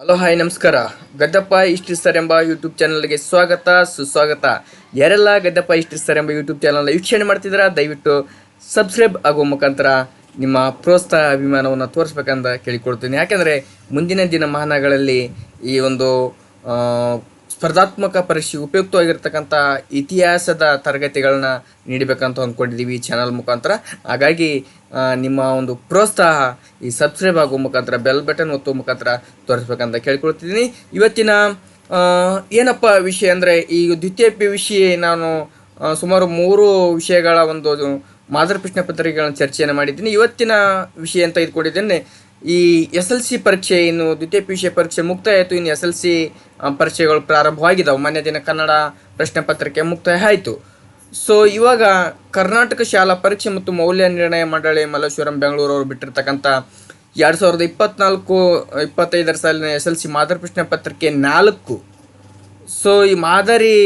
Hello, hi, ನಮಸ್ಕಾರ. ಗದ್ದಪ್ಪ ಇಷ್ಟಿ sir ಎಂಬ YouTube ಚಾನಲ್ಗೆ ಸ್ವಾಗತ, ಸುಸ್ವಾಗತ. ಯಾರೆಲ್ಲ ಗದ್ದಪ್ಪ ಇಷ್ಟಿ ಸರ್ ಎಂಬ ಯೂಟ್ಯೂಬ್ ಚಾನಲ್ನ ವೀಕ್ಷಣೆ ಮಾಡ್ತಿದ್ದೀರಾ, ದಯವಿಟ್ಟು ಸಬ್ಸ್ಕ್ರೈಬ್ ಆಗುವ ಮುಖಾಂತರ ನಿಮ್ಮ ಪ್ರೋತ್ಸಾಹ, ಅಭಿಮಾನವನ್ನು ತೋರಿಸ್ಬೇಕಂತ ಕೇಳಿಕೊಳ್ತೀನಿ. ಯಾಕೆಂದರೆ ಮುಂದಿನ ದಿನಮಾನಗಳಲ್ಲಿ ಈ ಒಂದು ಸ್ಪರ್ಧಾತ್ಮಕ ಪರೀಕ್ಷೆ ಉಪಯುಕ್ತವಾಗಿರ್ತಕ್ಕಂಥ ಇತಿಹಾಸದ ತರಗತಿಗಳನ್ನ ನೀಡಬೇಕಂತ ಅಂದ್ಕೊಂಡಿದ್ದೀವಿ ಈ ಚಾನಲ್ ಮುಖಾಂತರ. ಹಾಗಾಗಿ ನಿಮ್ಮ ಒಂದು ಪ್ರೋತ್ಸಾಹ ಈ ಸಬ್ಸ್ಕ್ರೈಬ್ ಆಗುವ ಮುಖಾಂತರ ಬೆಲ್ ಬಟನ್ ಒತ್ತುವ ಮುಖಾಂತರ ತೋರಿಸ್ಬೇಕಂತ ಕೇಳ್ಕೊಳ್ತಿದ್ದೀನಿ. ಇವತ್ತಿನ ಏನಪ್ಪ ವಿಷಯ ಅಂದರೆ, ಈ ದ್ವಿತೀಯ ಪಿ ವಿಷಯ ನಾನು ಸುಮಾರು ಮೂರು ವಿಷಯಗಳ ಒಂದು ಮಾದರಿ ಪ್ರಶ್ನೆ ಪತ್ರಿಕೆಗಳನ್ನು ಚರ್ಚೆಯನ್ನು ಮಾಡಿದ್ದೀನಿ. ಇವತ್ತಿನ ವಿಷಯ ಅಂತ ಇದ್ಕೊಂಡಿದ್ದೇನೆ, ಈ ಎಸ್ ಎಲ್ ಸಿ ಪರೀಕ್ಷೆ, ಇನ್ನು ದ್ವಿತೀಯ ಪಿ ವಿಷಯ ಪರೀಕ್ಷೆ ಮುಕ್ತಾಯ ಆಯಿತು. ಇನ್ನು ಎಸ್ ಎಲ್ ಸಿ ಪರೀಕ್ಷೆಗಳು ಪ್ರಾರಂಭವಾಗಿದ್ದಾವೆ ಮೊನ್ನೆ ದಿನ ಕನ್ನಡ ಪ್ರಶ್ನೆ ಪತ್ರಿಕೆ ಮುಕ್ತಾಯ ಆಯಿತು. ಸೊ ಇವಾಗ ಕರ್ನಾಟಕ ಶಾಲಾ ಪರೀಕ್ಷೆ ಮತ್ತು ಮೌಲ್ಯ ನಿರ್ಣಯ ಮಂಡಳಿ ಮಲ್ಲೇಶ್ವರಂ ಬೆಂಗಳೂರು ಅವರು ಬಿಟ್ಟಿರ್ತಕ್ಕಂಥ ಎರಡು ಸಾವಿರದ ಇಪ್ಪತ್ನಾಲ್ಕು, ಇಪ್ಪತ್ತೈದರ ಸಾಲಿನ ಎಸ್ ಎಲ್ ಸಿ ಮಾದರಿ ಪ್ರಶ್ನೆ ಪತ್ರಿಕೆ ನಾಲ್ಕು. ಸೊ ಈ ಮಾದರಿ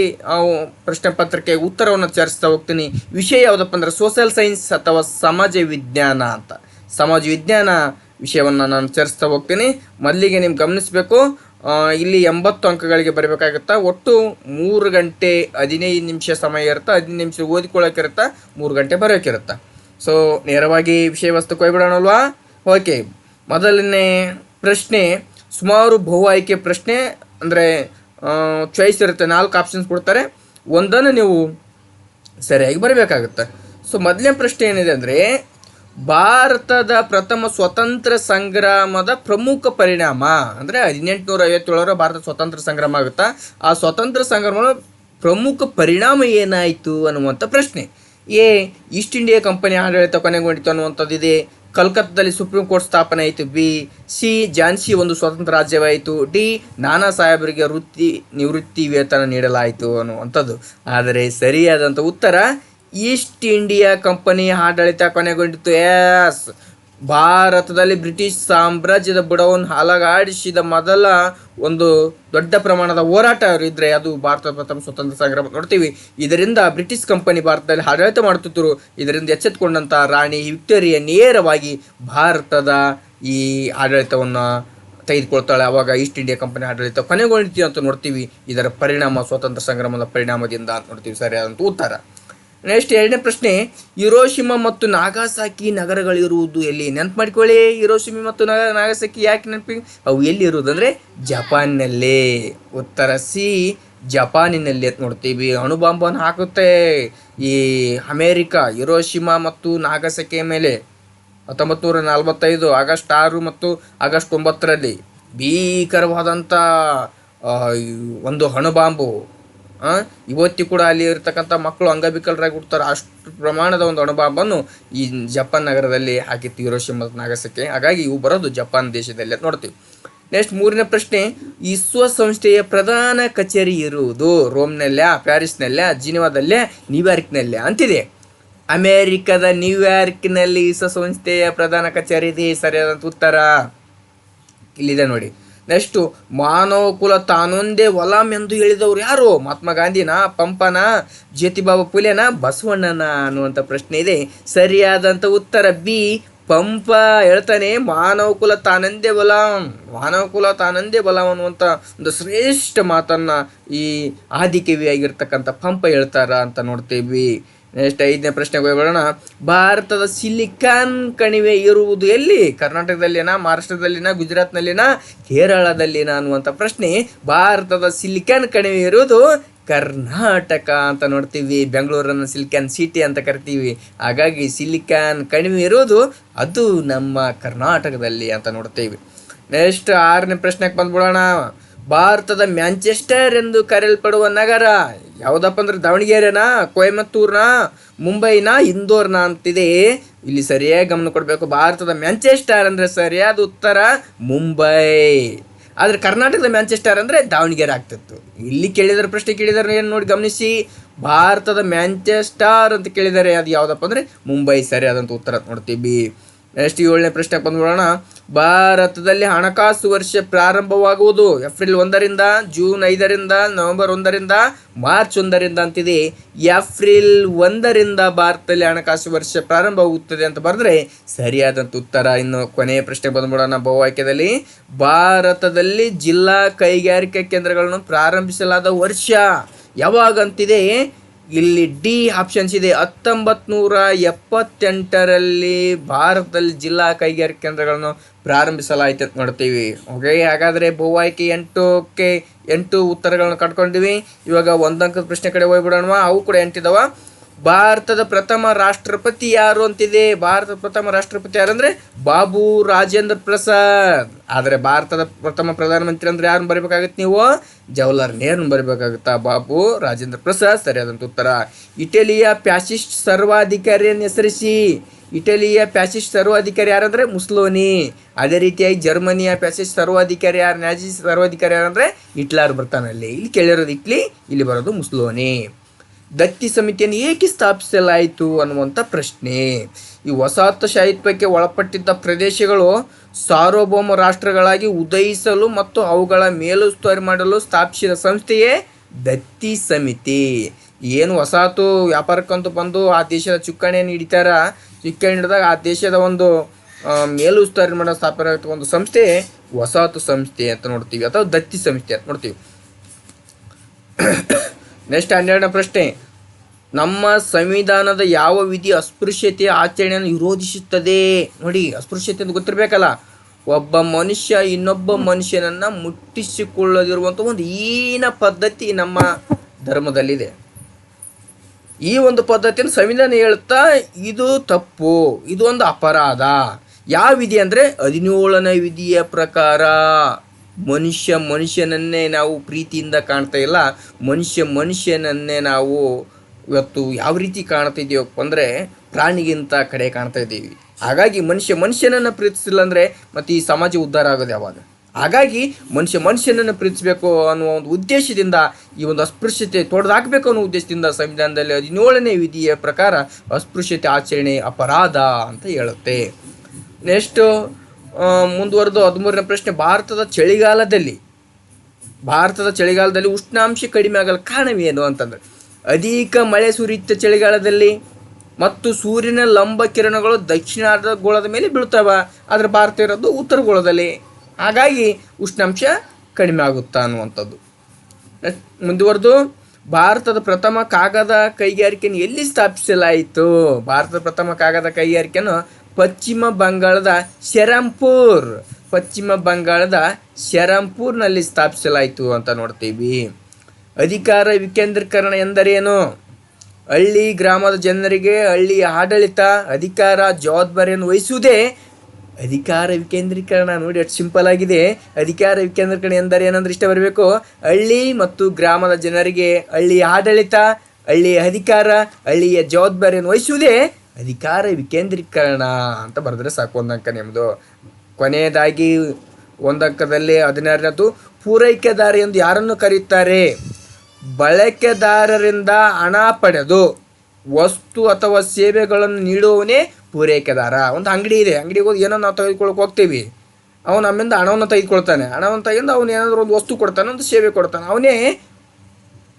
ಪ್ರಶ್ನೆ ಪತ್ರಿಕೆ ಉತ್ತರವನ್ನು ಚರ್ಚಿಸ್ತಾ ಹೋಗ್ತೀನಿ. ವಿಷಯ ಯಾವುದಪ್ಪ ಅಂದ್ರೆ ಸೋಷಿಯಲ್ ಸೈನ್ಸ್ ಅಥವಾ ಸಮಾಜ ವಿಜ್ಞಾನ ಅಂತ. ಸಮಾಜ ವಿಜ್ಞಾನ ವಿಷಯವನ್ನು ನಾನು ಚರ್ಚಿಸ್ತಾ ಹೋಗ್ತೀನಿ. ಮೊದಲಿಗೆ ನೀವು ಗಮನಿಸಬೇಕು ಇಲ್ಲಿ ಎಂಬತ್ತು ಅಂಕಗಳಿಗೆ ಬರಬೇಕಾಗುತ್ತಾ ಒಟ್ಟು ಮೂರು ಗಂಟೆ ಹದಿನೈದು ನಿಮಿಷ ಸಮಯ ಇರುತ್ತೆ, ಹದಿನೈದು ನಿಮಿಷ ಓದಿಕೊಳ್ಳೋಕಿರುತ್ತಾ, ಮೂರು ಗಂಟೆ ಬರೋಕ್ಕಿರುತ್ತೆ ಸೊ ನೇರವಾಗಿ ವಿಷಯ ವಸ್ತು ಕೊಯ್ಬಿಡೋಣಲ್ವಾ? ಓಕೆ ಮೊದಲನೇ ಪ್ರಶ್ನೆ, ಸುಮಾರು ಬಹು ಆಯ್ಕೆ ಪ್ರಶ್ನೆ, ಅಂದರೆ ಚಾಯ್ಸ್ ಇರುತ್ತೆ, ನಾಲ್ಕು ಆಪ್ಷನ್ಸ್ ಕೊಡ್ತಾರೆ. ಒಂದನ್ನು ನೀವು ಸರಿಯಾಗಿ ಬರಬೇಕಾಗುತ್ತೆ. ಸೊ ಮೊದಲನೇ ಪ್ರಶ್ನೆ ಏನಿದೆ ಅಂದರೆ ಭಾರತದ ಪ್ರಥಮ ಸ್ವತಂತ್ರ ಸಂಗ್ರಾಮದ ಪ್ರಮುಖ ಪರಿಣಾಮ. ಅಂದರೆ ಹದಿನೆಂಟುನೂರ ಐವತ್ತೇಳರ ಭಾರತ ಸ್ವತಂತ್ರ ಸಂಗ್ರಾಮ ಆಗುತ್ತಾ? ಆ ಸ್ವತಂತ್ರ ಸಂಗ್ರಾಮದ ಪ್ರಮುಖ ಪರಿಣಾಮ ಏನಾಯಿತು ಅನ್ನುವಂಥ ಪ್ರಶ್ನೆ. ಎ ಈಸ್ಟ್ ಇಂಡಿಯಾ ಕಂಪನಿ ಆಡಳಿತ ಕೊನೆಗೊಂಡಿತು ಅನ್ನುವಂಥದ್ದಿದೆ ಕಲ್ಕತ್ತಾದಲ್ಲಿ ಸುಪ್ರೀಂ ಕೋರ್ಟ್ ಸ್ಥಾಪನೆ ಆಯಿತು. ಬಿ, ಸಿ, ಝಾನ್ಸಿ ಒಂದು ಸ್ವತಂತ್ರ ರಾಜ್ಯವಾಯಿತು. ಡಿ, ನಾನಾ ಸಾಹೇಬರಿಗೆ ವೃತ್ತಿ, ನಿವೃತ್ತಿ ವೇತನ ನೀಡಲಾಯಿತು ಅನ್ನುವಂಥದ್ದು. ಆದರೆ ಸರಿಯಾದಂಥ ಉತ್ತರ ಈಸ್ಟ್ ಇಂಡಿಯಾ ಕಂಪನಿ ಆಡಳಿತ ಕೊನೆಗೊಂಡಿತ್ತು. ಎಸ್ ಭಾರತದಲ್ಲಿ ಬ್ರಿಟಿಷ್ ಸಾಮ್ರಾಜ್ಯದ ಬುಡವನ್ನು ಹಲಗಾಡಿಸಿದ ಮೊದಲ ಒಂದು ದೊಡ್ಡ ಪ್ರಮಾಣದ ಹೋರಾಟ ಇದ್ರೆ ಅದು ಭಾರತದ ಪ್ರಥಮ ಸ್ವತಂತ್ರ ಸಂಗ್ರಾಮ ನೋಡ್ತೀವಿ. ಇದರಿಂದ ಬ್ರಿಟಿಷ್ ಕಂಪನಿ ಭಾರತದಲ್ಲಿ ಆಡಳಿತ ಮಾಡುತ್ತಿದ್ದರು. ಇದರಿಂದ ಎಚ್ಚೆತ್ತುಕೊಂಡಂಥ ರಾಣಿ ವಿಕ್ಟೋರಿಯಾ ನೇರವಾಗಿ ಭಾರತದ ಈ ಆಡಳಿತವನ್ನು ತೆಗೆದುಕೊಳ್ತಾಳೆ. ಅವಾಗ ಈಸ್ಟ್ ಇಂಡಿಯಾ ಕಂಪನಿ ಆಡಳಿತ ಕೊನೆಗೊಳ್ತೀವಿ ಅಂತ ನೋಡ್ತೀವಿ. ಇದರ ಪರಿಣಾಮ ಸ್ವಾತಂತ್ರ್ಯ ಸಂಗ್ರಾಮದ ಪರಿಣಾಮದಿಂದ ನೋಡ್ತೀವಿ. ಸರಿಯಾದಂಥ ಉತ್ತರ. ನೆಕ್ಸ್ಟ್ ಎರಡನೇ ಪ್ರಶ್ನೆ, ಹಿರೋಶಿಮಾ ಮತ್ತು ನಾಗಾಸಾಕಿ ನಗರಗಳಿರುವುದು ಎಲ್ಲಿ? ನೆನಪು ಮಾಡ್ಕೊಳ್ಳಿ ಹಿರೋಶಿಮಾ ಮತ್ತು ನಗ, ನಾಗಾಸಾಕಿ ಯಾಕೆ ನೆನಪಿ, ಅವು ಎಲ್ಲಿ ಇರುವುದು ಅಂದರೆ ಜಪಾನ್ನಲ್ಲೇ. ಉತ್ತರ ಸಿ, ಜಪಾನಿನಲ್ಲಿ ಅಂತ ನೋಡ್ತೀವಿ. ಅಣುಬಾಂಬನ್ನು ಹಾಕುತ್ತೆ. ಈ ಅಮೇರಿಕಾ, ಹಿರೋಶಿಮಾ ಮತ್ತು ನಾಗಾಸಕಿಯ ಮೇಲೆ ಹತ್ತೊಂಬತ್ತು ನೂರ ನಲವತ್ತೈದು ಆಗಸ್ಟ್ ಆರು ಮತ್ತು ಆಗಸ್ಟ್ ಒಂಬತ್ತರಲ್ಲಿ ಭೀಕರವಾದಂಥ ಒಂದು ಅಣುಬಾಂಬು ಇವತ್ತಿಗೂ ಕೂಡ ಅಲ್ಲಿ ಇರ್ತಕ್ಕಂಥ ಮಕ್ಕಳು ಅಂಗವಿಕಲರಾಗಿ ಹುಡ್ತಾರೆ ಅಷ್ಟು ಪ್ರಮಾಣದ ಒಂದು ಅಣುಬಾಂಬನ್ನು ಈ ಜಪಾನ್ ನಗರದಲ್ಲಿ ಹಾಕಿತ್ತು ಮತ್ತು ನಾಗಸಕ್ಕೆ. ಹಾಗಾಗಿ ಇವು ಬರೋದು ಜಪಾನ್ ದೇಶದಲ್ಲಿ ನೋಡ್ತೀವಿ. ನೆಕ್ಸ್ಟ್ ಮೂರನೇ ಪ್ರಶ್ನೆ ವಿಶ್ವಸಂಸ್ಥೆಯ ಪ್ರಧಾನ ಕಚೇರಿ ಇರುವುದು ರೋಮ್ನಲ್ಲೇ, ಪ್ಯಾರಿಸ್ನಲ್ಲೇ, ಜಿನಿವಾದಲ್ಲೇ, ನ್ಯೂಯಾರ್ಕ್ನಲ್ಲೇ ಅಂತಿದೆ. ಅಮೇರಿಕದ ನ್ಯೂಯಾರ್ಕ್ನಲ್ಲಿ ವಿಶ್ವಸಂಸ್ಥೆಯ ಪ್ರಧಾನ ಕಚೇರಿ ಇದೆ ಸರಿಯಾದಂಥ ಉತ್ತರ. ಇಲ್ಲಿದೆ ನೋಡಿ. ನೆಕ್ಸ್ಟು ಮಾನವಕುಲ ತಾನೊಂದೇ ಒಲಾಮ್ ಎಂದು ಹೇಳಿದವರು ಯಾರು? ಮಹಾತ್ಮ ಗಾಂಧಿನ, ಪಂಪನ, ಜ್ಯೋತಿಬಾಬು ಪುಲೆನ, ಬಸವಣ್ಣನ ಅನ್ನುವಂಥ ಪ್ರಶ್ನೆ ಇದೆ. ಸರಿಯಾದಂಥ ಉತ್ತರ ಬಿ, ಪಂಪ ಹೇಳ್ತಾನೆ, ಮಾನವಕುಲ ತಾನಂದೇ ಬಲಾಂ ಮಾನವಕುಲ ತಾನಂದೇ ಬಲಾಂ ಅನ್ನುವಂಥ ಒಂದು ಶ್ರೇಷ್ಠ ಮಾತನ್ನು ಈ ಆದಿಕವಿಯಾಗಿರ್ತಕ್ಕಂಥ ಪಂಪ ಹೇಳ್ತಾರ ಅಂತ ನೋಡ್ತೀವಿ. ನೆಕ್ಸ್ಟ್ ಐದನೇ ಪ್ರಶ್ನೆಗೆ ಹೋಗೋಣ ಭಾರತದ ಸಿಲಿಕಾನ್ ಕಣಿವೆ ಇರುವುದು ಎಲ್ಲಿ? ಕರ್ನಾಟಕದಲ್ಲಿನ, ಮಹಾರಾಷ್ಟ್ರದಲ್ಲಿನ, ಗುಜರಾತ್ನಲ್ಲಿನ, ಕೇರಳದಲ್ಲಿನ ಅನ್ನುವಂಥ ಪ್ರಶ್ನೆ. ಭಾರತದ ಸಿಲಿಕಾನ್ ಕಣಿವೆ ಇರುವುದು ಕರ್ನಾಟಕ ಅಂತ ನೋಡ್ತೀವಿ. ಬೆಂಗಳೂರನ್ನು ಸಿಲಿಕಾನ್ ಸಿಟಿ ಅಂತ ಕರಿತೀವಿ. ಹಾಗಾಗಿ ಸಿಲಿಕಾನ್ ಕಣಿವೆ ಇರುವುದು ಅದು ನಮ್ಮ ಕರ್ನಾಟಕದಲ್ಲಿ ಅಂತ ನೋಡ್ತೀವಿ. ನೆಕ್ಸ್ಟ್ ಆರನೇ ಪ್ರಶ್ನೆಗೆ ಬಂದ್ಬಿಡೋಣ. ಭಾರತದ ಮ್ಯಾಂಚೆಸ್ಟರ್ ಎಂದು ಕರೆಯಲ್ಪಡುವ ನಗರ. ಯಾವುದಪ್ಪ ಅಂದ್ರೆ ದಾವಣಗೆರೆನಾ, ಕೊಯಮತ್ತೂರ್ನ, ಮುಂಬೈನ, ಇಂದೋರ್ನ ಅಂತಿದೆ. ಇಲ್ಲಿ ಸರಿಯಾಗಿ ಗಮನ ಕೊಡಬೇಕು. ಭಾರತದ ಮ್ಯಾಂಚೆಸ್ಟರ್ ಅಂದರೆ ಸರಿಯಾದ ಉತ್ತರ ಮುಂಬೈ. ಆದರೆ ಕರ್ನಾಟಕದ ಮ್ಯಾಂಚೆಸ್ಟರ್ ಅಂದರೆ ದಾವಣಗೆರೆ ಆಗ್ತಿತ್ತು. ಇಲ್ಲಿ ಕೇಳಿದ್ರೆ ಪ್ರಶ್ನೆ ಕೇಳಿದರೆ ಏನು ನೋಡಿ ಗಮನಿಸಿ? ಭಾರತದ ಮ್ಯಾಂಚೆಸ್ಟರ್ ಅಂತ ಕೇಳಿದರೆ ಅದು ಯಾವುದಪ್ಪ ಅಂದ್ರೆ ಮುಂಬೈ ಸರಿಯಾದಂಥ ಉತ್ತರ ನೋಡ್ತೀವಿ. ನೆಕ್ಸ್ಟ್ ಏಳನೇ ಪ್ರಶ್ನೆ ಬಂದ್ಬಿಡೋಣ ಭಾರತದಲ್ಲಿ ಹಣಕಾಸು ವರ್ಷ ಪ್ರಾರಂಭವಾಗುವುದು ಏಪ್ರಿಲ್ ಒಂದರಿಂದ, ಜೂನ್ ಐದರಿಂದ, ನವೆಂಬರ್ ಒಂದರಿಂದ, ಮಾರ್ಚ್ ಒಂದರಿಂದ ಅಂತಿದೆ. ಏಪ್ರಿಲ್ ಒಂದರಿಂದ ಭಾರತದಲ್ಲಿ ಹಣಕಾಸು ವರ್ಷ ಪ್ರಾರಂಭವಾಗುತ್ತದೆ ಅಂತ ಬರೆದ್ರೆ ಸರಿಯಾದಂಥ ಉತ್ತರ. ಇನ್ನು ಕೊನೆಯ ಪ್ರಶ್ನೆ ಬಂದ್ಬಿಡೋಣ ಬಹುವಾಕ್ಯದಲ್ಲಿ. ಭಾರತದಲ್ಲಿ ಜಿಲ್ಲಾ ಕೈಗಾರಿಕಾ ಕೇಂದ್ರಗಳನ್ನು ಪ್ರಾರಂಭಿಸಲಾದ ವರ್ಷ ಯಾವಾಗಂತಿದೆ ಇಲ್ಲಿ ಡಿ ಆಪ್ಷನ್ಸ್ ಇದೆ. ಹತ್ತೊಂಬತ್ತು ನೂರ ಎಪ್ಪತ್ತೆಂಟರಲ್ಲಿ ಭಾರತದಲ್ಲಿ ಜಿಲ್ಲಾ ಕೈಗಾರಿಕೆ ಕೇಂದ್ರಗಳನ್ನು ಪ್ರಾರಂಭಿಸಲಾಯಿತು ಅಂತ ನೋಡ್ತೀವಿ. ಓಕೆ ಹಾಗಾದರೆ ಬಹುಆಯ್ಕೆ ಎಂಟಕ್ಕೆ ಎಂಟು ಉತ್ತರಗಳನ್ನು ಕಟ್ಕೊಂಡಿವಿ. ಇವಾಗ ಒಂದಂಕದ ಪ್ರಶ್ನೆ ಕಡೆ ಹೋಗ್ಬಿಡೋಣ ಅವು ಕೂಡ ಎಂಟಿದಾವ. ಭಾರತದ ಪ್ರಥಮ ರಾಷ್ಟ್ರಪತಿ ಯಾರು ಅಂತಿದೆ? ಭಾರತದ ಪ್ರಥಮ ರಾಷ್ಟ್ರಪತಿ ಯಾರಂದ್ರೆ? ಬಾಬು ರಾಜೇಂದ್ರ ಪ್ರಸಾದ್. ಆದರೆ ಭಾರತದ ಪ್ರಥಮ ಪ್ರಧಾನಮಂತ್ರಿ ಅಂದ್ರೆ ಯಾರನ್ನು ಬರಬೇಕಾಗತ್ತೆ ನೀವು? ಜವಾಹರ್ಲಾಲ್ ನೆಹರು ಬರಬೇಕಾಗುತ್ತಾ ಬಾಬು ರಾಜೇಂದ್ರ ಪ್ರಸಾದ್? ಸರಿಯಾದಂತ ಉತ್ತರ. ಇಟಲಿಯ ಪ್ಯಾಸಿಸ್ಟ್ ಸರ್ವಾಧಿಕಾರಿಯನ್ನು ಹೆಸರಿಸಿ. ಇಟಲಿಯ ಪ್ಯಾಸಿಸ್ಟ್ ಸರ್ವಾಧಿಕಾರಿ ಯಾರಂದ್ರೆ? ಮುಸ್ಲೋನಿ. ಅದೇ ರೀತಿಯಾಗಿ ಜರ್ಮನಿಯ ಪ್ಯಾಸಿಸ್ಟ್ ಸರ್ವಾಧಿಕಾರಿ ಯಾರು? ನ್ಯಾಜಿ ಸರ್ವಾಧಿಕಾರಿ ಯಾರಂದ್ರೆ? ಹಿಟ್ಲರ್ ಬರ್ತಾನಲ್ಲಿ ಇಲ್ಲಿ ಕೇಳಿರೋದು ಇಟ್ಲಿ, ಇಲ್ಲಿ ಬರೋದು ಮುಸ್ಲೋನಿ. ದತ್ತಿ ಸಮಿತಿಯನ್ನು ಏಕೆ ಸ್ಥಾಪಿಸಲಾಯಿತು ಅನ್ನುವಂಥ ಪ್ರಶ್ನೆ. ಈ ವಸಾಹತುಶಾಹಿತ್ವಕ್ಕೆ ಒಳಪಟ್ಟಿದ್ದ ಪ್ರದೇಶಗಳು ಸಾರ್ವಭೌಮ ರಾಷ್ಟ್ರಗಳಾಗಿ ಉದಯಿಸಲು ಮತ್ತು ಅವುಗಳ ಮೇಲುಸ್ತುವಾರಿ ಮಾಡಲು ಸ್ಥಾಪಿಸಿದ ಸಂಸ್ಥೆಯೇ ದತ್ತಿ ಸಮಿತಿ. ಏನು ವಸಾಹತು ವ್ಯಾಪಾರಕ್ಕಂತೂ ಬಂದು ಆ ದೇಶದ ಚುಕ್ಕಣೆಯನ್ನು ಹಿಡಿತಾರ? ಚುಕ್ಕಣೆ ಹಿಡಿದಾಗ ಆ ದೇಶದ ಒಂದು ಮೇಲುಸ್ತುವಾರಿ ಮಾಡೋ ಸ್ಥಾಪನೆ ಒಂದು ಸಂಸ್ಥೆ ವಸಾಹತು ಸಂಸ್ಥೆ ಅಂತ ನೋಡ್ತೀವಿ. ಅಥವಾ ದತ್ತಿ ಸಂಸ್ಥೆ ಅಂತ ನೋಡ್ತೀವಿ. ನೆಕ್ಸ್ಟ್ ಹನ್ನೆರಡನೇ ಪ್ರಶ್ನೆ. ನಮ್ಮ ಸಂವಿಧಾನದ ಯಾವ ವಿಧಿ ಅಸ್ಪೃಶ್ಯತೆಯ ಆಚರಣೆಯನ್ನು ವಿರೋಧಿಸುತ್ತದೆ? ನೋಡಿ, ಅಸ್ಪೃಶ್ಯತೆ ಅಂತ ಗೊತ್ತಿರಬೇಕಲ್ಲ. ಒಬ್ಬ ಮನುಷ್ಯ ಇನ್ನೊಬ್ಬ ಮನುಷ್ಯನನ್ನ ಮುಟ್ಟಿಸಿಕೊಳ್ಳದಿರುವಂಥ ಒಂದು ಈನ ಪದ್ಧತಿ ನಮ್ಮ ಧರ್ಮದಲ್ಲಿದೆ. ಈ ಒಂದು ಪದ್ಧತಿಯನ್ನು ಸಂವಿಧಾನ ಹೇಳ್ತಾ, ಇದು ತಪ್ಪು, ಇದು ಒಂದು ಅಪರಾಧ. ಯಾವ ವಿಧಿ ಅಂದರೆ ಹದಿನೇಳನೇ ವಿಧಿಯ ಪ್ರಕಾರ. ಮನುಷ್ಯ ಮನುಷ್ಯನನ್ನೇ ನಾವು ಪ್ರೀತಿಯಿಂದ ಕಾಣ್ತಾ ಇಲ್ಲ. ಮನುಷ್ಯ ಮನುಷ್ಯನನ್ನೇ ನಾವು ಇವತ್ತು ಯಾವ ರೀತಿ ಕಾಣ್ತಾ ಇದೀವಪ್ಪ ಅಂದರೆ ಪ್ರಾಣಿಗಿಂತ ಕಡೆ ಕಾಣ್ತಾ ಇದ್ದೀವಿ. ಹಾಗಾಗಿ ಮನುಷ್ಯ ಮನುಷ್ಯನನ್ನು ಪ್ರೀತಿಸಿಲ್ಲ ಅಂದರೆ ಮತ್ತು ಈ ಸಮಾಜ ಉದ್ಧಾರ ಆಗೋದು ಯಾವಾಗ? ಹಾಗಾಗಿ ಮನುಷ್ಯ ಮನುಷ್ಯನನ್ನು ಪ್ರೀತಿಸಬೇಕು ಅನ್ನುವ ಒಂದು ಉದ್ದೇಶದಿಂದ ಈ ಒಂದು ಅಸ್ಪೃಶ್ಯತೆ ತೊಡೆದಾಕಬೇಕು ಅನ್ನೋ ಉದ್ದೇಶದಿಂದ ಸಂವಿಧಾನದಲ್ಲಿ ಹದಿನೇಳನೇ ವಿಧಿಯ ಪ್ರಕಾರ ಅಸ್ಪೃಶ್ಯತೆ ಆಚರಣೆ ಅಪರಾಧ ಅಂತ ಹೇಳುತ್ತೆ. ನೆಕ್ಸ್ಟು ಮುಂದುವರೆದು ಹದಿಮೂರನೇ ಪ್ರಶ್ನೆ, ಭಾರತದ ಚಳಿಗಾಲದಲ್ಲಿ ಭಾರತದ ಚಳಿಗಾಲದಲ್ಲಿ ಉಷ್ಣಾಂಶ ಕಡಿಮೆ ಆಗಲು ಕಾರಣವೇನು ಅಂತಂದರೆ, ಅಧಿಕ ಮಳೆ ಸುರಿಯುತ್ತ ಚಳಿಗಾಲದಲ್ಲಿ ಮತ್ತು ಸೂರ್ಯನ ಲಂಬ ಕಿರಣಗಳು ದಕ್ಷಿಣಾರ್ಧ ಗೋಳದ ಮೇಲೆ ಬೀಳ್ತಾವ. ಆದರೆ ಭಾರತ ಇರೋದು ಉತ್ತರ ಗೋಳದಲ್ಲಿ ಹಾಗಾಗಿ ಉಷ್ಣಾಂಶ ಕಡಿಮೆ ಆಗುತ್ತಾ ಅನ್ನುವಂಥದ್ದು. ಮುಂದುವರೆದು, ಭಾರತದ ಪ್ರಥಮ ಕಾಗದ ಕೈಗಾರಿಕೆಯನ್ನು ಎಲ್ಲಿ ಸ್ಥಾಪಿಸಲಾಯಿತು? ಭಾರತದ ಪ್ರಥಮ ಕಾಗದ ಕೈಗಾರಿಕೆಯನ್ನು ಪಶ್ಚಿಮ ಬಂಗಾಳದ ಶರಂಪುರ್ ಪಶ್ಚಿಮ ಬಂಗಾಳದ ಶರಂಪುರ್ನಲ್ಲಿ ಸ್ಥಾಪಿಸಲಾಯಿತು ಅಂತ ನೋಡ್ತೀವಿ. ಅಧಿಕಾರ ವಿಕೇಂದ್ರೀಕರಣ ಎಂದರೇನು? ಹಳ್ಳಿ ಗ್ರಾಮದ ಜನರಿಗೆ ಹಳ್ಳಿಯ ಆಡಳಿತ, ಅಧಿಕಾರ ಜವಾಬ್ದಾರಿಯನ್ನು ವಹಿಸುವುದೇ ಅಧಿಕಾರ ವಿಕೇಂದ್ರೀಕರಣ. ನೋಡಿ ಅಷ್ಟು ಸಿಂಪಲ್ ಆಗಿದೆ. ಅಧಿಕಾರ ವಿಕೇಂದ್ರೀಕರಣ ಎಂದರೆ ಏನಂದ್ರೆ ಇಷ್ಟ ಬರಬೇಕು. ಹಳ್ಳಿ ಮತ್ತು ಗ್ರಾಮದ ಜನರಿಗೆ ಹಳ್ಳಿಯ ಆಡಳಿತ, ಹಳ್ಳಿಯ ಅಧಿಕಾರ, ಹಳ್ಳಿಯ ಜವಾಬ್ದಾರಿಯನ್ನು ವಹಿಸುವುದೇ ಅಧಿಕಾರ ವಿಕೇಂದ್ರೀಕರಣ ಅಂತ ಬರೆದ್ರೆ ಸಾಕು ಒಂದಂಕ ನಿಮ್ಮದು ಕೊನೆಯದಾಗಿ ಒಂದಂಕದಲ್ಲಿ ಹದಿನಾರನೇದು ಪೂರೈಕೆದಾರ ಎಂದು ಯಾರನ್ನು ಕರೆಯುತ್ತಾರೆ? ಬಳಕೆದಾರರಿಂದ ಹಣ ಪಡೆದು ವಸ್ತು ಅಥವಾ ಸೇವೆಗಳನ್ನು ನೀಡುವವನೇ ಪೂರೈಕೆದಾರ. ಒಂದು ಅಂಗಡಿ ಇದೆ, ಅಂಗಡಿಗೆ ಹೋಗಿ ಏನೋ ನಾವು ತೆಗೆದುಕೊಳ್ಳೋಕೆ ಹೋಗ್ತೀವಿ? ಅವನು ನಮ್ಮಿಂದ ಹಣವನ್ನು ತೆಗೆದುಕೊಳ್ತಾನೆ. ಹಣವನ್ನು ತೆಗೆದು ಅವನು ಏನಾದರೂ ಒಂದು ವಸ್ತು ಕೊಡ್ತಾನೆ, ಒಂದು ಸೇವೆ ಕೊಡ್ತಾನೆ. ಅವನೇ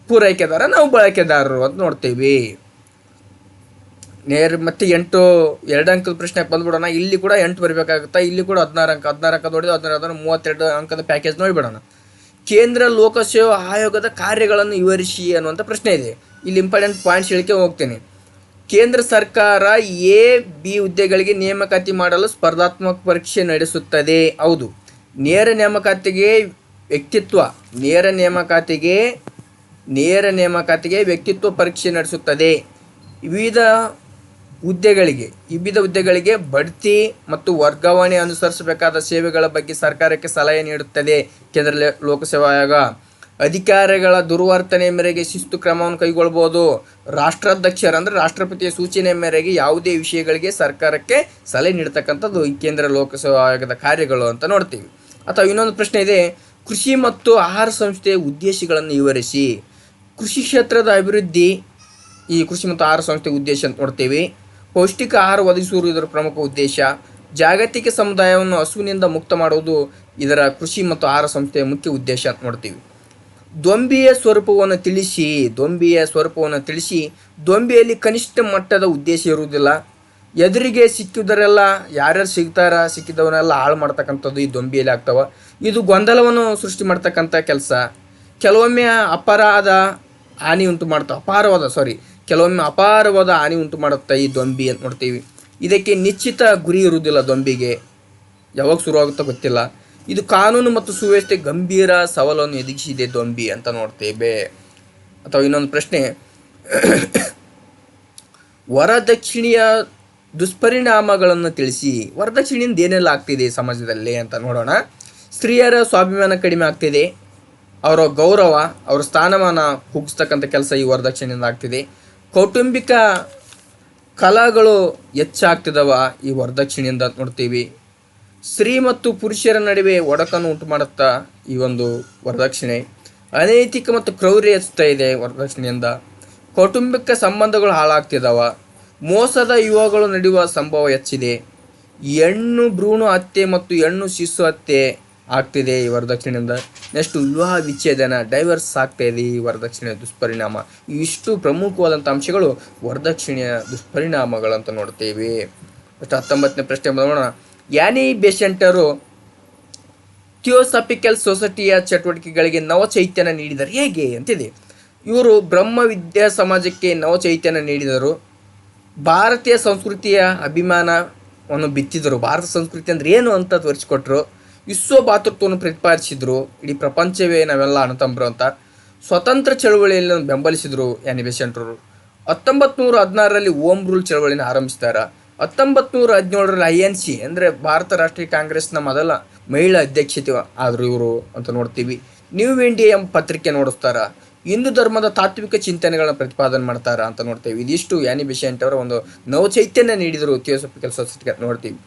ಪೂರೈಕೆದಾರ, ನಾವು ಬಳಕೆದಾರರು ಅಂತ ನೋಡ್ತೀವಿ. ನೇರ ಮತ್ತೆ ಎಂಟು, ಎರಡು ಅಂಕದ ಪ್ರಶ್ನೆ ಬಂದ್ಬಿಡೋಣ. ಇಲ್ಲಿ ಕೂಡ ಎಂಟು ಬರಬೇಕಾಗುತ್ತೆ? ಇಲ್ಲಿ ಕೂಡ ಹದಿನಾರು ಅಂಕ ಹದಿನಾರು ಅಂಕ ನೋಡಿದ್ರೆ ಹದಿನಾರು ಹದಿನಾರು, ಮೂವತ್ತೆರಡು ಅಂಕದ ಪ್ಯಾಕೇಜ್ ನೋಡಿಬಿಡೋಣ. ಕೇಂದ್ರ ಲೋಕಸೇವಾ ಆಯೋಗದ ಕಾರ್ಯಗಳನ್ನು ವಿವರಿಸಿ ಅನ್ನುವಂಥ ಪ್ರಶ್ನೆ ಇದೆ. ಇಲ್ಲಿ ಇಂಪಾರ್ಟೆಂಟ್ ಪಾಯಿಂಟ್ಸ್ ಹೇಳಿಕೆ ಹೋಗ್ತೇನೆ. ಕೇಂದ್ರ ಸರ್ಕಾರ ಎ, ಬಿ ಹುದ್ದೆಗಳಿಗೆ ನೇಮಕಾತಿ ಮಾಡಲು ಸ್ಪರ್ಧಾತ್ಮಕ ಪರೀಕ್ಷೆ ನಡೆಸುತ್ತದೆ. ಹೌದು. ನೇರ ನೇಮಕಾತಿಗೆ ವ್ಯಕ್ತಿತ್ವ, ನೇರ ನೇಮಕಾತಿಗೆ ನೇರ ನೇಮಕಾತಿಗೆ ವ್ಯಕ್ತಿತ್ವ ಪರೀಕ್ಷೆ ನಡೆಸುತ್ತದೆ. ವಿವಿಧ ಹುದ್ದೆಗಳಿಗೆ, ವಿವಿಧ ಹುದ್ದೆಗಳಿಗೆ ಬಡ್ತಿ ಮತ್ತು ವರ್ಗಾವಣೆ ಅನುಸರಿಸಬೇಕಾದ ಸೇವೆಗಳ ಬಗ್ಗೆ ಸರ್ಕಾರಕ್ಕೆ ಸಲಹೆ ನೀಡುತ್ತದೆ. ಕೇಂದ್ರ ಲೋಕಸೇವಾ ಆಯೋಗ. ಅಧಿಕಾರಿಗಳ ದುರ್ವರ್ತನೆ ಮೇರೆಗೆ ಶಿಸ್ತು ಕ್ರಮವನ್ನು ಕೈಗೊಳ್ಬೋದು ರಾಷ್ಟ್ರಾಧ್ಯಕ್ಷರ ಅಂದರೆ ರಾಷ್ಟ್ರಪತಿಯ ಸೂಚನೆ ಮೇರೆಗೆ ಯಾವುದೇ ವಿಷಯಗಳಿಗೆ ಸರ್ಕಾರಕ್ಕೆ ಸಲಹೆ ನೀಡತಕ್ಕಂಥದ್ದು ಈ ಕೇಂದ್ರ ಲೋಕಸೇವಾ ಆಯೋಗದ ಕಾರ್ಯಗಳು ಅಂತ ನೋಡ್ತೀವಿ. ಅಥವಾ ಇನ್ನೊಂದು ಪ್ರಶ್ನೆ ಇದೆ. ಕೃಷಿ ಮತ್ತು ಆಹಾರ ಸಂಸ್ಥೆಯ ಉದ್ದೇಶಗಳನ್ನು ವಿವರಿಸಿ. ಕೃಷಿ ಕ್ಷೇತ್ರದ ಅಭಿವೃದ್ಧಿ, ಈ ಕೃಷಿ ಮತ್ತು ಆಹಾರ ಸಂಸ್ಥೆ ಉದ್ದೇಶ ಅಂತ ನೋಡ್ತೀವಿ. ಪೌಷ್ಟಿಕ ಆಹಾರ ಒದಗಿಸುವುದು ಇದರ ಪ್ರಮುಖ ಉದ್ದೇಶ. ಜಾಗತಿಕ ಸಮುದಾಯವನ್ನು ಹಸುವಿನಿಂದ ಮುಕ್ತ ಮಾಡುವುದು ಇದರ ಕೃಷಿ ಮತ್ತು ಆಹಾರ ಸಂಸ್ಥೆಯ ಮುಖ್ಯ ಉದ್ದೇಶ ಅಂತ ನೋಡ್ತೀವಿ. ದೊಂಬಿಯ ಸ್ವರೂಪವನ್ನು ತಿಳಿಸಿ ದೊಂಬಿಯ ಸ್ವರೂಪವನ್ನು ತಿಳಿಸಿ ದೊಂಬಿಯಲ್ಲಿ ಕನಿಷ್ಠ ಮಟ್ಟದ ಉದ್ದೇಶ ಇರುವುದಿಲ್ಲ. ಎದುರಿಗೆ ಸಿಕ್ಕಿದರೆಲ್ಲ, ಯಾರ್ಯಾರು ಸಿಗ್ತಾರ, ಸಿಕ್ಕಿದವನ್ನೆಲ್ಲ ಹಾಳು ಮಾಡ್ತಕ್ಕಂಥದ್ದು ಈ ದೊಂಬಿಯಲ್ಲಿ ಆಗ್ತಾವ. ಇದು ಗೊಂದಲವನ್ನು ಸೃಷ್ಟಿ ಮಾಡ್ತಕ್ಕಂಥ ಕೆಲಸ. ಕೆಲವೊಮ್ಮೆ ಅಪರಾಧ ಹಾನಿ ಉಂಟು ಮಾಡ್ತಾವೆ. ಅಪಾರವಾದ ಸಾರಿ ಕೆಲವೊಮ್ಮೆ ಅಪಾರವಾದ ಹಾನಿ ಉಂಟು ಮಾಡುತ್ತೆ ಈ ದೊಂಬಿ ಅಂತ ನೋಡ್ತೀವಿ. ಇದಕ್ಕೆ ನಿಶ್ಚಿತ ಗುರಿ ಇರುವುದಿಲ್ಲ ದೊಂಬಿಗೆ ಯಾವಾಗ ಶುರುವಾಗುತ್ತೋ ಗೊತ್ತಿಲ್ಲ. ಇದು ಕಾನೂನು ಮತ್ತು ಸುವ್ಯವಸ್ಥೆ ಗಂಭೀರ ಸವಾಲನ್ನು ಎದುರಿಸಿದೆ ದೊಂಬಿ ಅಂತ ನೋಡ್ತೇವೆ. ಅಥವಾ ಇನ್ನೊಂದು ಪ್ರಶ್ನೆ. ವರದಕ್ಷಿಣೆಯ ದುಷ್ಪರಿಣಾಮಗಳನ್ನು ತಿಳಿಸಿ. ವರದಕ್ಷಿಣೆಯಿಂದ ಏನೆಲ್ಲ ಆಗ್ತಿದೆ ಸಮಾಜದಲ್ಲಿ ಅಂತ ನೋಡೋಣ. ಸ್ತ್ರೀಯರ ಸ್ವಾಭಿಮಾನ ಕಡಿಮೆ ಆಗ್ತಿದೆ. ಅವರ ಗೌರವ, ಅವರ ಸ್ಥಾನಮಾನ ಕುಗ್ಸ್ತಕ್ಕಂಥ ಕೆಲಸ ಈ ವರದಕ್ಷಿಣೆಯಿಂದ ಆಗ್ತಿದೆ. ಕೌಟುಂಬಿಕ ಕಲಾಗಳು ಹೆಚ್ಚಾಗ್ತಿದವ ಈ ವರದಕ್ಷಿಣೆಯಿಂದ ನೋಡ್ತೀವಿ. ಸ್ತ್ರೀ ಮತ್ತು ಪುರುಷರ ನಡುವೆ ಒಡಕನ್ನು ಉಂಟು ಮಾಡುತ್ತಾ ಈ ಒಂದು ವರದಕ್ಷಿಣೆ. ಅನೈತಿಕ ಮತ್ತು ಕ್ರೌರ್ಯ ಹೆಚ್ಚುತ್ತಾ ಇದೆ ವರದಕ್ಷಿಣೆಯಿಂದ. ಕೌಟುಂಬಿಕ ಸಂಬಂಧಗಳು ಹಾಳಾಗ್ತಿದಾವ. ಮೋಸದ ಯುವಗಳು ನಡೆಯುವ ಸಂಭವ ಹೆಚ್ಚಿದೆ. ಹೆಣ್ಣು ಭ್ರೂಣ ಹತ್ಯೆ ಮತ್ತು ಹೆಣ್ಣು ಶಿಶು ಹತ್ಯೆ ಆಗ್ತಿದೆ ಈ ವರದಕ್ಷಿಣೆಯಿಂದ. ನೆಕ್ಸ್ಟ್ ವಿವಾಹ ವಿಚ್ಛೇದನ ಡೈವರ್ಸ್ ಆಗ್ತಾ ಇದೆ ಈ ವರದಕ್ಷಿಣೆಯ ದುಷ್ಪರಿಣಾಮ. ಇಷ್ಟು ಪ್ರಮುಖವಾದಂಥ ಅಂಶಗಳು ವರದಕ್ಷಿಣೆಯ ದುಷ್ಪರಿಣಾಮಗಳಂತ ನೋಡ್ತೇವೆ. ನೆಕ್ಸ್ಟ್ ಹತ್ತೊಂಬತ್ತನೇ ಪ್ರಶ್ನೆ ನೋಡೋಣ ಯಾನಿ ಬೆಸೆಂಟರು ಥಿಯೋಸಾಫಿಕಲ್ ಸೊಸೈಟಿಯ ಚಟುವಟಿಕೆಗಳಿಗೆ ನವಚೈತನ್ಯ ನೀಡಿದರು. ಹೇಗೆ ಅಂತಿದೆ. ಇವರು ಬ್ರಹ್ಮ ವಿದ್ಯಾ ಸಮಾಜಕ್ಕೆ ನವಚೈತನ್ಯ ನೀಡಿದರು. ಭಾರತೀಯ ಸಂಸ್ಕೃತಿಯ ಅಭಿಮಾನವನ್ನು ಬಿತ್ತಿದರು. ಭಾರತ ಸಂಸ್ಕೃತಿ ಅಂದ್ರೆ ಏನು ಅಂತ ತೋರಿಸಿಕೊಟ್ರು. ವಿಶ್ವ ಭಾತೃತ್ವವನ್ನು ಪ್ರತಿಪಾದಿಸಿದ್ರು. ಇಡೀ ಪ್ರಪಂಚವೇ ನಾವೆಲ್ಲ ಅಣತಂಬ್ರು ಅಂತ. ಸ್ವತಂತ್ರ ಚಳವಳಿಯನ್ನು ಬೆಂಬಲಿಸಿದರು ಯಾನಿ ಬೆಸೆಂಟ್ರವರು ಹತ್ತೊಂಬತ್ತು ನೂರ ಹದಿನಾರರಲ್ಲಿ ಓಂ ರೂಲ್ ಚಳವಳಿನ ಆರಂಭಿಸ್ತಾರೆ. ಹತ್ತೊಂಬತ್ತು ನೂರ ಹದಿನೇಳರಲ್ಲಿ ಐ ಎನ್ ಸಿ, ಅಂದರೆ ಭಾರತ ರಾಷ್ಟ್ರೀಯ ಕಾಂಗ್ರೆಸ್ನ ಮೊದಲ ಮಹಿಳಾ ಅಧ್ಯಕ್ಷತೆ ಆದರು ಇವರು ಅಂತ ನೋಡ್ತೀವಿ. ನ್ಯೂ ಇಂಡಿಯಾ ಎಂಬ ಪತ್ರಿಕೆ ನೋಡಿಸ್ತಾರ. ಹಿಂದೂ ಧರ್ಮದ ತಾತ್ವಿಕ ಚಿಂತನೆಗಳನ್ನ ಪ್ರತಿಪಾದನೆ ಮಾಡ್ತಾರ ಅಂತ ನೋಡ್ತೇವೆ. ಇದಿಷ್ಟು ಯಾನಿ ಬೆಸೆಂಟ್ ಅವರ ಒಂದು ನವಚೈತನ್ಯ ನೀಡಿದರು ಥಿಯೋಸಫಿಕಲ್ ಸೊಸೈಟಿಗೆ ನೋಡ್ತೀವಿ.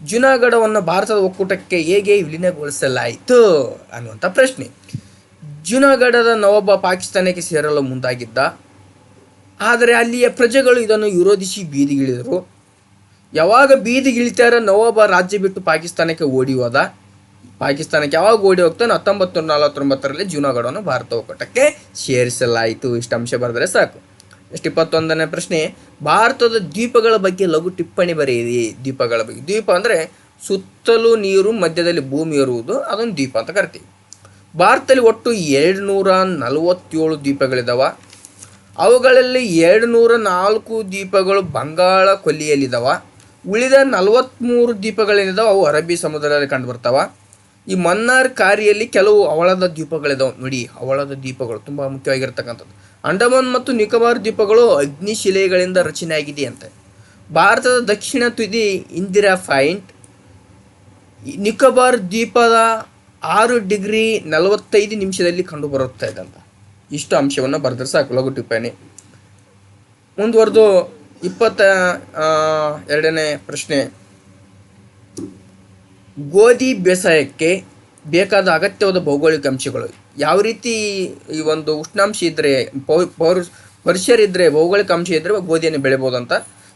ಜುನಾಗಢವನ್ನು ಭಾರತದ ಒಕ್ಕೂಟಕ್ಕೆ ಹೇಗೆ ವಿಲೀನಗೊಳಿಸಲಾಯಿತು ಅನ್ನುವಂಥ ಪ್ರಶ್ನೆ. ಜುನಾಗಢದ ನವಾಬ ಪಾಕಿಸ್ತಾನಕ್ಕೆ ಸೇರಲು ಮುಂದಾಗಿದ್ದ, ಆದರೆ ಅಲ್ಲಿಯ ಪ್ರಜೆಗಳು ಇದನ್ನು ವಿರೋಧಿಸಿ ಬೀದಿಗಿಳಿದರು ಯಾವಾಗ ಬೀದಿಗಿಳಿತಾರ ನವಾಬ ರಾಜ್ಯ ಬಿಟ್ಟು ಪಾಕಿಸ್ತಾನಕ್ಕೆ ಓಡಿ ಹೋದ. ಪಾಕಿಸ್ತಾನಕ್ಕೆ ಯಾವಾಗ ಓಡಿ ಹೋಗ್ತಾನೆ ಹತ್ತೊಂಬತ್ತು ನೂರ ನಲವತ್ತೊಂಬತ್ತರಲ್ಲಿ ಜುನಾಗಢವನ್ನು ಭಾರತ ಒಕ್ಕೂಟಕ್ಕೆ ಸೇರಿಸಲಾಯಿತು. ಇಷ್ಟು ಅಂಶ ಬರೆದರೆ ಸಾಕು. ಎಷ್ಟು ಇಪ್ಪತ್ತೊಂದನೇ ಪ್ರಶ್ನೆ, ಭಾರತದ ದ್ವೀಪಗಳ ಬಗ್ಗೆ ಲಘು ಟಿಪ್ಪಣಿ ಬರೆಯಿರಿ. ದ್ವೀಪಗಳ ಬಗ್ಗೆ. ದ್ವೀಪ ಅಂದರೆ ಸುತ್ತಲೂ ನೀರು, ಮಧ್ಯದಲ್ಲಿ ಭೂಮಿ ಇರುವುದು, ಅದೊಂದು ದ್ವೀಪ ಅಂತ ಕರಿತೀವಿ. ಭಾರತದಲ್ಲಿ ಒಟ್ಟು ಎರಡು ನೂರ ನಲವತ್ತೇಳು ದ್ವೀಪಗಳಿದಾವ. ಅವುಗಳಲ್ಲಿ ಎರಡು ನೂರ ನಾಲ್ಕು ದ್ವೀಪಗಳು ಬಂಗಾಳ ಕೊಲ್ಲಿಯಲ್ಲಿದ್ದಾವ ಉಳಿದ ನಲವತ್ತ್ಮೂರು ದ್ವೀಪಗಳೇನಿದಾವೆ, ಅವು ಅರಬ್ಬಿ ಸಮುದ್ರದಲ್ಲಿ ಕಂಡುಬರ್ತಾವ. ಈ ಮನ್ನಾರ್ ಕಾರಿಯಲ್ಲಿ ಕೆಲವು ಅವಳದ ದ್ವೀಪಗಳಿದಾವೆ. ನೋಡಿ, ಅವಳದ ದ್ವೀಪಗಳು ತುಂಬ ಮುಖ್ಯವಾಗಿರ್ತಕ್ಕಂಥದ್ದು. ಅಂಡಮಾನ್ ಮತ್ತು ನಿಕೋಬಾರ್ ದ್ವೀಪಗಳು ಅಗ್ನಿಶಿಲೆಗಳಿಂದ ರಚನೆಯಾಗಿದೆ ಅಂತ ಭಾರತದ ದಕ್ಷಿಣ ತುದಿ ಇಂದಿರಾ ಪಾಯಿಂಟ್, ನಿಕೋಬಾರ್ ದ್ವೀಪದ ಆರು ಡಿಗ್ರಿ ನಲವತ್ತೈದು ನಿಮಿಷದಲ್ಲಿ ಕಂಡುಬರುತ್ತಾ ಅಂತ ಇಷ್ಟು ಅಂಶವನ್ನು ಬರೆದ್ರೆ ಸಾಕು, ಲಘು ಟಿಪ್ಪಣಿ. ಮುಂದುವರೆದು ಇಪ್ಪತ್ತ ಎರಡನೇ ಪ್ರಶ್ನೆ. ಗೋಧಿ ಬೇಸಾಯಕ್ಕೆ ಬೇಕಾದ ಅಗತ್ಯವಾದ ಭೌಗೋಳಿಕ ಅಂಶಗಳು. ಯಾವ ರೀತಿ ಈ ಒಂದು ಉಷ್ಣಾಂಶ ಇದ್ದರೆ ಪೌ- ಪೌರ್ ಪರಿಸರ ಇದ್ದರೆ ಭೌಗೋಳಿಕ ಅಂಶ ಇದ್ದರೆ ಗೋಧಿಯನ್ನು ಬೆಳೆಯಬಹುದಂತ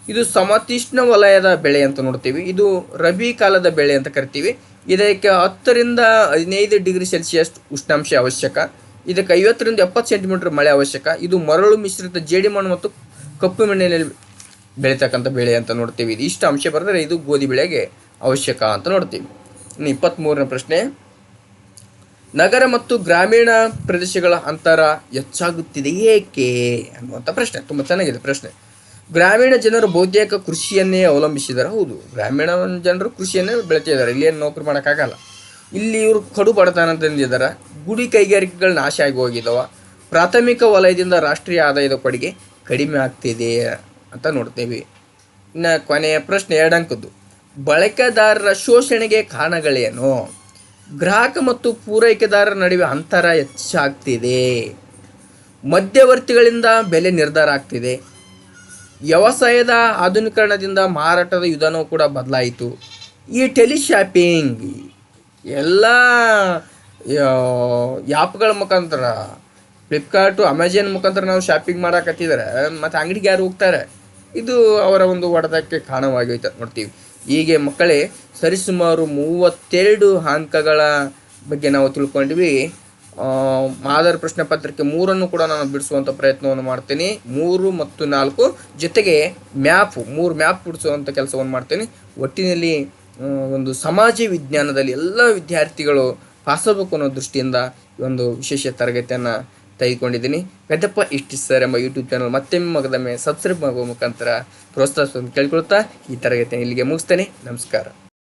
ಇದು ಸಮತೀಷ್ಣ ವಲಯದ ಬೆಳೆ ಅಂತ ನೋಡ್ತೀವಿ. ಇದು ರಬಿ ಕಾಲದ ಬೆಳೆ ಅಂತ ಕರಿತೀವಿ. ಇದಕ್ಕೆ ಹತ್ತರಿಂದ ಹದಿನೈದು ಡಿಗ್ರಿ ಸೆಲ್ಸಿಯಸ್ ಉಷ್ಣಾಂಶ ಅವಶ್ಯಕ. ಇದಕ್ಕೆ ಐವತ್ತರಿಂದ ಎಪ್ಪತ್ತು ಸೆಂಟಿಮೀಟರ್ ಮಳೆ ಅವಶ್ಯಕ. ಇದು ಮರಳು ಮಿಶ್ರಿತ ಜೇಡಿಮಣ್ಣು ಮತ್ತು ಕಪ್ಪು ಮಣ್ಣಿನಲ್ಲಿ ಬೆಳೀತಕ್ಕಂಥ ಬೆಳೆ ಅಂತ ನೋಡ್ತೀವಿ. ಇದು ಇಷ್ಟು ಅಂಶ ಬರೆದರೆ ಇದು ಗೋಧಿ ಬೆಳೆಗೆ ಅವಶ್ಯಕ ಅಂತ ನೋಡ್ತೀವಿ. ಇನ್ನು ಇಪ್ಪತ್ತ್ಮೂರನೇ ಪ್ರಶ್ನೆ. ನಗರ ಮತ್ತು ಗ್ರಾಮೀಣ ಪ್ರದೇಶಗಳ ಅಂತರ ಹೆಚ್ಚಾಗುತ್ತಿದೆ ಏಕೆ ಅನ್ನುವಂಥ ಪ್ರಶ್ನೆ, ತುಂಬ ಚೆನ್ನಾಗಿದೆ ಪ್ರಶ್ನೆ. ಗ್ರಾಮೀಣ ಜನರು ಬಹುತೇಕ ಕೃಷಿಯನ್ನೇ ಅವಲಂಬಿಸಿದ್ದಾರೆ, ಹೌದು. ಗ್ರಾಮೀಣ ಜನರು ಕೃಷಿಯನ್ನೇ ಬೆಳಿತಿದ್ದಾರೆ ಇಲ್ಲಿ ಏನು ನೌಕರಿ ಮಾಡೋಕ್ಕಾಗಲ್ಲ. ಇಲ್ಲಿ ಇವರು ಕಡು ಬಡತನ ತಂದಿದ್ದಾರೆ ಗುಡಿ ಕೈಗಾರಿಕೆಗಳು ನಾಶ ಆಗಿ ಹೋಗಿದ್ದಾವ ಪ್ರಾಥಮಿಕ ವಲಯದಿಂದ ರಾಷ್ಟ್ರೀಯ ಆದಾಯದ ಕೊಡುಗೆ ಕಡಿಮೆ ಆಗ್ತಿದೆ ಅಂತ ನೋಡ್ತೇವೆ. ಇನ್ನು ಕೊನೆಯ ಪ್ರಶ್ನೆ ಎರಡು ಅಂಕದ್ದು, ಬಳಕೆದಾರರ ಶೋಷಣೆಗೆ ಕಾರಣಗಳೇನು? ಗ್ರಾಹಕ ಮತ್ತು ಪೂರೈಕೆದಾರರ ನಡುವೆ ಅಂತರ ಹೆಚ್ಚಾಗ್ತಿದೆ. ಮಧ್ಯವರ್ತಿಗಳಿಂದ ಬೆಲೆ ನಿರ್ಧಾರ ಆಗ್ತಿದೆ. ವ್ಯವಸಾಯದ ಆಧುನೀಕರಣದಿಂದ ಮಾರಾಟದ ವಿಧಾನವೂ ಕೂಡ ಬದಲಾಯಿತು. ಈ ಟೆಲಿಶಾಪಿಂಗ್, ಎಲ್ಲ ಆ್ಯಪ್ಗಳ ಮುಖಾಂತರ, ಫ್ಲಿಪ್ಕಾರ್ಟು ಅಮೆಝಾನ್ ಮುಖಾಂತರ ನಾವು ಶಾಪಿಂಗ್ ಮಾಡೋಕತ್ತಿದ್ದಾರೆ. ಮತ್ತು ಅಂಗಡಿಗೆ ಯಾರು ಹೋಗ್ತಾರೆ? ಇದು ಅವರ ಒಂದು ಒಡೆದಕ್ಕೆ ಕಾರಣವಾಗಿ ಹೋಯ್ತು ನೋಡ್ತೀವಿ. ಹೀಗೆ ಮಕ್ಕಳೇ, ಸರಿಸುಮಾರು ಮೂವತ್ತೆರಡು ಅಂಕಗಳ ಬಗ್ಗೆ ನಾವು ತಿಳ್ಕೊಂಡ್ವಿ. ಮಾದರಿ ಪ್ರಶ್ನೆ ಪತ್ರಿಕೆ ಮೂರನ್ನು ಕೂಡ ನಾನು ಬಿಡಿಸುವಂಥ ಪ್ರಯತ್ನವನ್ನು ಮಾಡ್ತೀನಿ. ಮೂರು ಮತ್ತು ನಾಲ್ಕು, ಜೊತೆಗೆ ಮ್ಯಾಪು, ಮೂರು ಮ್ಯಾಪ್ ಬಿಡಿಸುವಂಥ ಕೆಲಸವನ್ನು ಮಾಡ್ತೀನಿ. ಒಟ್ಟಿನಲ್ಲಿ ಒಂದು ಸಮಾಜ ವಿಜ್ಞಾನದಲ್ಲಿ ಎಲ್ಲ ವಿದ್ಯಾರ್ಥಿಗಳು ಪಾಸಾಗಬೇಕು ಅನ್ನೋ ದೃಷ್ಟಿಯಿಂದ ಒಂದು ವಿಶೇಷ ತರಗತಿಯನ್ನು ತೆಗೆದುಕೊಂಡಿದ್ದೀನಿ. ಗದ್ದಪ್ಪ ಇಷ್ಟು ಸರ್ ಎಂಬ ಯೂಟ್ಯೂಬ್ ಚಾನಲ್ ಮತ್ತೆ ಮಗದೊಮ್ಮೆ ಸಬ್ಸ್ಕ್ರೈಬ್ ಮಾಡುವ ಮುಖಾಂತರ ಪ್ರೋತ್ಸಾಹಿಸೋದನ್ನು ಕೇಳ್ಕೊಳ್ತಾ ಈ ತರಗತಿಯನ್ನು ಇಲ್ಲಿಗೆ ಮುಗಿಸ್ತೇನೆ. ನಮಸ್ಕಾರ.